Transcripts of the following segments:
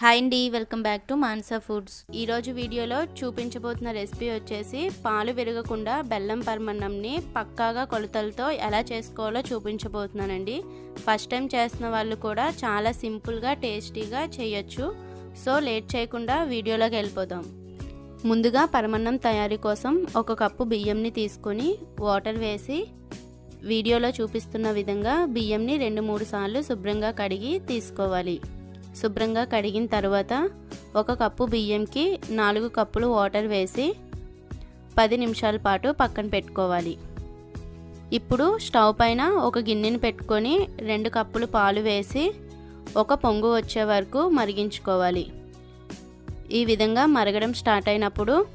Hi అండి welcome back to Mansa foods ఈరోజు వీడియోలో చూపించబోతున్న రెసిపీ వచ్చేసి పాలు విరగకుండా బెల్లం పరమన్నంని పక్కాగా కొలతలతో ఎలా చేసుకోవాలో చూపించబోతున్నానండి. ఫస్ట్ టైం చేస్తున్న వాళ్ళు కూడా చాలా సింపుల్గా టేస్టీగా చేయొచ్చు. సో లేట్ చేయకుండా వీడియోలోకి వెళ్ళిపోదాం. ముందుగా పరమన్నం తయారీ కోసం ఒక కప్పు బియ్యంని తీసుకొని వాటర్ వేసి వీడియోలో చూపిస్తున్న విధంగా బియ్యంని రెండు మూడు సార్లు శుభ్రంగా కడిగి తీసుకోవాలి. శుభ్రంగా కడిగిన తర్వాత ఒక కప్పు బియ్యంకి నాలుగు కప్పులు వాటర్ వేసి పది నిమిషాల పాటు పక్కన పెట్టుకోవాలి. ఇప్పుడు స్టవ్ పైన ఒక గిన్నెని పెట్టుకొని రెండు కప్పులు పాలు వేసి ఒక పొంగు వచ్చే వరకు మరిగించుకోవాలి. ఈ విధంగా మరగడం స్టార్ట్ అయినప్పుడు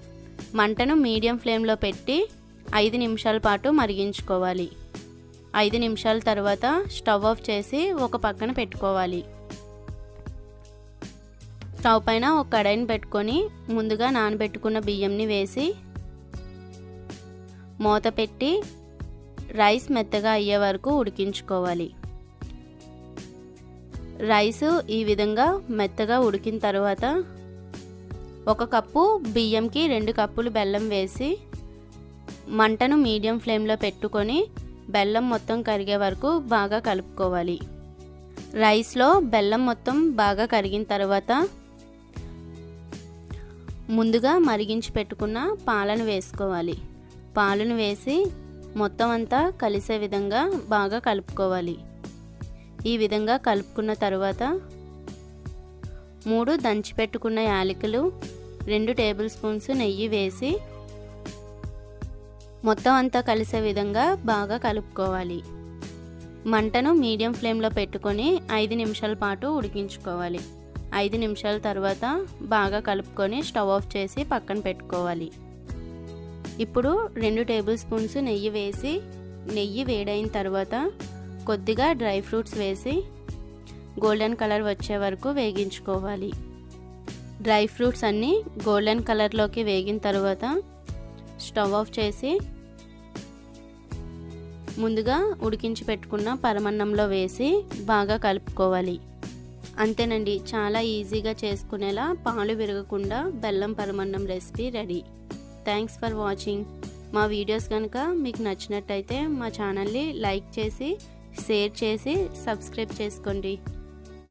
మంటను మీడియం ఫ్లేమ్లో పెట్టి ఐదు నిమిషాల పాటు మరిగించుకోవాలి. ఐదు నిమిషాల తర్వాత స్టవ్ ఆఫ్ చేసి ఒక పక్కన పెట్టుకోవాలి. స్టవ్ పైన ఒక కడాయిని పెట్టుకొని ముందుగా నానబెట్టుకున్న బియ్యంని వేసి మూత పెట్టి రైస్ మెత్తగా అయ్యే వరకు ఉడికించుకోవాలి. రైస్ ఈ విధంగా మెత్తగా ఉడికిన తర్వాత ఒక కప్పు బియ్యంకి రెండు కప్పులు బెల్లం వేసి మంటను మీడియం ఫ్లేమ్లో పెట్టుకొని బెల్లం మొత్తం కరిగే వరకు బాగా కలుపుకోవాలి. రైస్లో బెల్లం మొత్తం బాగా కరిగిన తర్వాత ముందుగా మరిగించి పెట్టుకున్న పాలను వేసుకోవాలి. పాలను వేసి మొత్తం అంతా కలిసే విధంగా బాగా కలుపుకోవాలి. ఈ విధంగా కలుపుకున్న తర్వాత మూడు దంచి పెట్టుకున్న యాలకులు రెండు టేబుల్ స్పూన్స్ నెయ్యి వేసి మొత్తం అంతా కలిసే విధంగా బాగా కలుపుకోవాలి. మంటను మీడియం ఫ్లేమ్లో పెట్టుకొని ఐదు నిమిషాల పాటు ఉడికించుకోవాలి. ఐదు నిమిషాల తర్వాత బాగా కలుపుకొని స్టవ్ ఆఫ్ చేసి పక్కన పెట్టుకోవాలి. ఇప్పుడు రెండు టేబుల్ స్పూన్స్ నెయ్యి వేసి నెయ్యి వేడైన తర్వాత కొద్దిగా డ్రై ఫ్రూట్స్ వేసి గోల్డెన్ కలర్ వచ్చే వరకు వేగించుకోవాలి. డ్రై ఫ్రూట్స్ అన్నీ గోల్డెన్ కలర్లోకి వేగిన తర్వాత స్టవ్ ఆఫ్ చేసి ముందుగా ఉడికించి పెట్టుకున్న పరమన్నంలో వేసి బాగా కలుపుకోవాలి. అంతేనండి చాలా ఈజీగా చేసుకునేలా పాలు విరగకుండా బెల్లం పరమన్నం recipe ready. Thanks for watching. మా వీడియోస్ కనుక మీకు నచ్చినట్టయితే మా ఛానల్ని లైక్ చేసి షేర్ చేసి సబ్స్క్రైబ్ చేసుకోండి.